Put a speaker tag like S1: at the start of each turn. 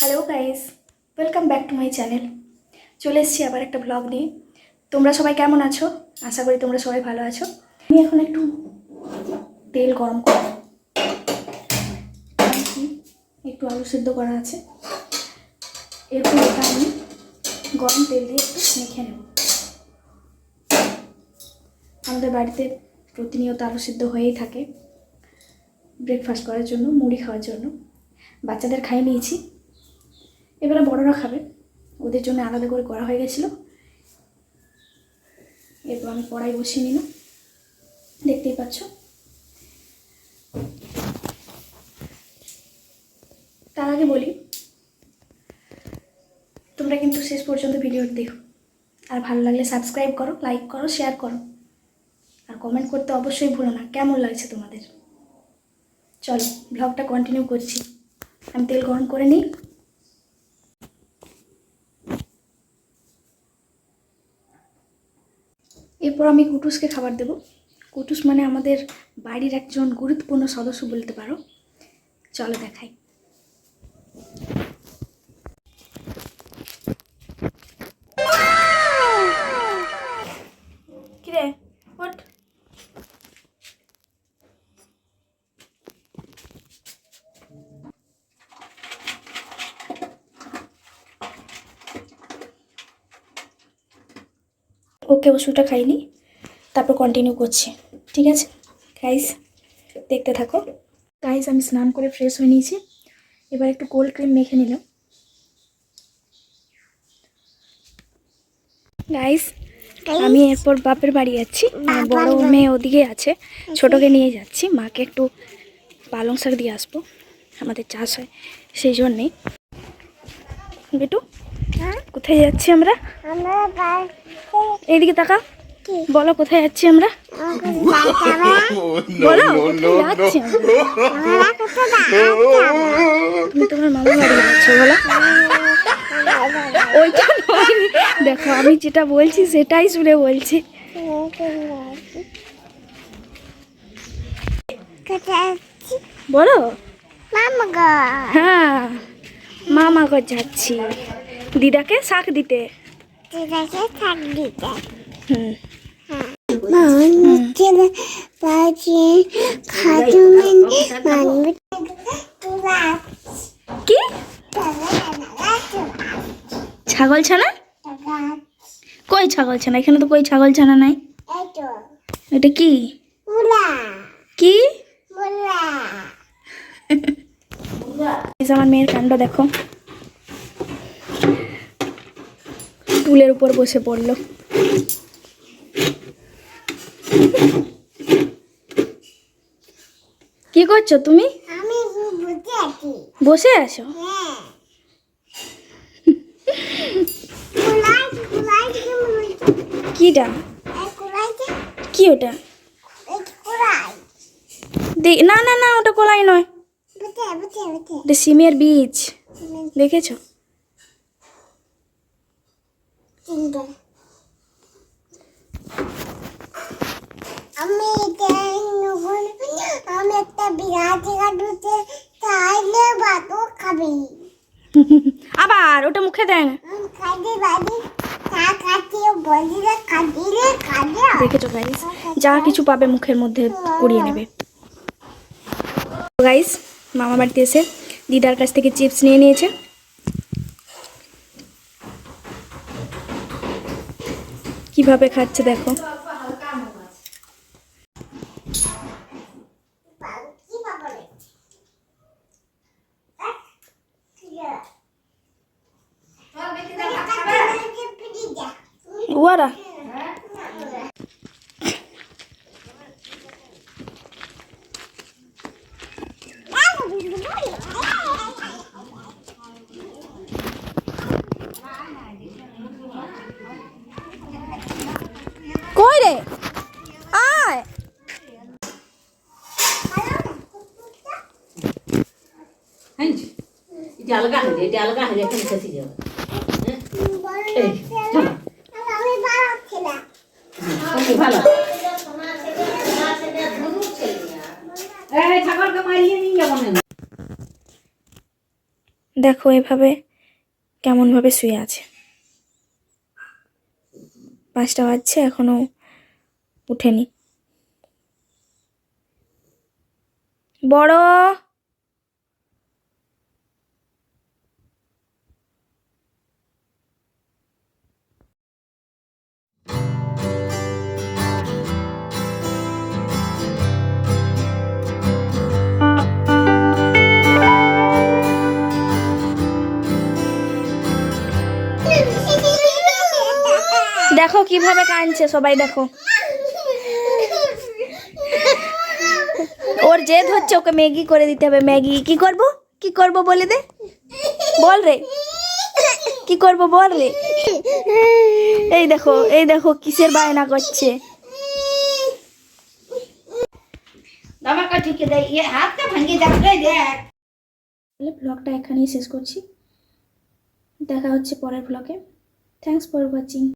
S1: Hello guys welcome back to my channel চলে এসেছি আবার একটা ব্লগ নিয়ে। তোমরা সবাই কেমন আছো? আশা করি তোমরা সবাই ভালো আছো। আমি এখন একটু তেল গরম করব। একটু আলু সিদ্ধ করা আছে। এরপর এটা আমি গরম তেল দিয়ে একটু মেখে নেব। আমাদের বাড়িতে প্রতিনিয়ত আলু সিদ্ধ হয়েই থাকে। ব্রেকফাস্ট করার জন্য, মুড়ি খাওয়ার জন্য। বাচ্চাদের খাইয়ে নিয়েছি। এবারে বড়রা খাবে। ওদের জন্য আলাদা করে করা হয়ে গেছিল। এরপর আমি কড়াই বসিয়ে নিলাম। দেখতেই পাচ্ছ। তার আগে বলি, তোমরা কিন্তু শেষ পর্যন্ত ভিডিও দেখো। আর ভালো লাগলে সাবস্ক্রাইব করো লাইক করো শেয়ার করো। আর কমেন্ট করতে অবশ্যই ভুলো না। কেমন লাগছে তোমাদের? চলো ব্লগটা কন্টিনিউ করছি। আমি তেল গরম করে নিই। এরপর আমি কুটুসকে খাবার দেব। কুটুস মানে আমাদের বাড়ির একজন গুরুত্বপূর্ণ সদস্য বলতে পারো। চলো দেখাই কিরে ওঠ ওকে ওষুধটা খাইনি, তারপর কন্টিনিউ করছি, ঠিক আছে? গাইস দেখতে থাকো। গাইস আমি স্নান করে ফ্রেশ হয়ে নিয়েছি। এবার একটু কোল্ড ক্রিম মেখে নিলাম। গাইস আমি এরপর বাপের বাড়ি যাচ্ছি। বড় মেয়ে ওদিকে আছে। ছোটকে নিয়ে যাচ্ছি। মাকে একটু পালং শাক দিয়ে আসব। আমাদের চাষ হয়, সেই জন্যেই। বেটু? কোথায় যাচ্ছি আমরা? এইদিকে তাকা বলো কোথায় যাচ্ছি আমরা? বলো কোথায় যাচ্ছি তুমি তোমার মামা বাড়ি যাচ্ছ বলো। ওইটা দেখো আমি যেটা বলছি সেটাই শুনে বলছি। বলো। হ্যাঁ মামা ঘর যাচ্ছি। দিদাকে শাক দিতে।
S2: দিদাকে থাক দিতে।
S1: হুম। কি? ছাগল ছানা? কই ছাগল ছানা? এখানে তো কই ছাগল ছানা নাই। এটা কি? কি? আমার মেয়ের কাণ্ড দেখো। টুলের উপর বসে পড়ল। কি করছ তুমি? বসে আছো।
S2: হ্যাঁ।
S1: কিটা? কি ওটা? না না না ওটা কলাই নয়। সিমের বীজ। দেখেছ?
S2: আমি আমি একটা বিরাটি কাটুতে তাইলে ভাতও খাবি।
S1: আবার ওটা মুখে দেয় না।
S2: আমি খাইতে খাবে
S1: দেখেছ গাইস যা কিছু পাবে মুখের মধ্যে কুড়িয়ে নেবে। গাইস মামা বাড়িতে এসে দিদার কাছ থেকে চিপস নিয়ে নিয়েছে। কীভাবে খাচ্ছে দেখো। ওয়ারা কই রে আয়
S3: হয়েছে এটা আলগা হয়ে এটা আলগা হয়ে এখানে ফেসে যাবে এই চলো।
S2: আমি বাড়াচ্ছিলাম
S3: তুমি ভালো? ছাগলকে মারিয়ে নিয়ে যাব না।
S1: দেখো এভাবে কেমনভাবে শুয়ে আছে। পাঁচটা বাজছে এখনও উঠেনি। বড়! দেখো কীভাবে কাঁদছে সবাই দেখো। ওর জেদ হচ্ছে ওকে ম্যাগি করে দিতে হবে। ম্যাগি কি করব? কি করব বলে দে। বল রে। কি করব বল রে। এই দেখো এই দেখো কিসের বায়না করছে।
S3: দামাকা ঠিক দেয় ইয়ে হাতটা ভাঙিয়ে যাবে দেখ।
S1: তাহলে ব্লগটা এখানেই শেষ করছি। দেখা হচ্ছে পরের ব্লগে থ্যাংকস ফর ওয়াচিং